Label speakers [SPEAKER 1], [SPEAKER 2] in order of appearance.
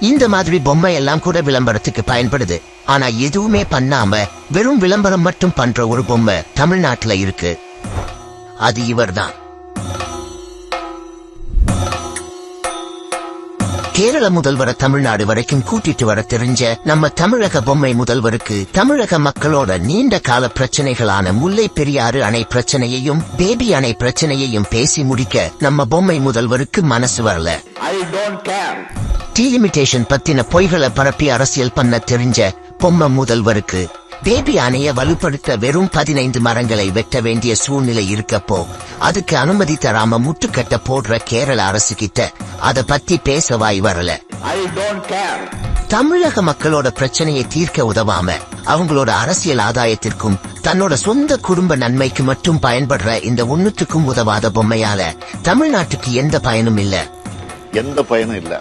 [SPEAKER 1] இந்த மாதிரி பொம்மை எல்லாம் கூட விளம்பரத்துக்கு பயன்படுது. ஆனா எதுவுமே பண்ணாம வெறும் விளம்பரம் மட்டும் பண்ற ஒரு பொம்மை தமிழ்நாட்டுல இருக்கு. அது இவர்தான். கேரள முதல்வரை தமிழ்நாடு வரைக்கும் கூட்டிட்டு வர தெரிஞ்ச நம்ம தமிழக பொம்மை முதல்வருக்கு தமிழக மக்களோட நீண்ட கால பிரச்சனைகளான முல்லை பெரியாறு அணை பிரச்சனையையும் பேபி அணை பிரச்சனையையும் பேசி முடிக்க நம்ம பொம்மை முதல்வருக்கு மனசு வரல. டீலிமிட்டேஷன் பத்தின பொய்களை பரப்பி அரசியல் பண்ண தெரிஞ்ச பொம்மை முதல்வருக்கு பேபி அணைய வலுப்படுத்த வெறும் பதினைந்து மரங்களை வெட்ட வேண்டிய சூழ்நிலை இருக்கப்போ அதுக்கு அனுமதி தராம முட்டுக்கட்ட போடுற கேரள அரசு கிட்ட அத பத்தி பேச வாய் வரல. தமிழக மக்களோட பிரச்சனையை தீர்க்க உதவாம அவங்களோட அரசியல் ஆதாயத்திற்கும் தன்னோட சொந்த குடும்ப நன்மைக்கு மட்டும் பயன்படுற இந்த ஒண்ணுத்துக்கும் உதவாத பொம்மையால தமிழ்நாட்டுக்கு எந்த பயனும் இல்ல.
[SPEAKER 2] எந்த பயனும் இல்ல.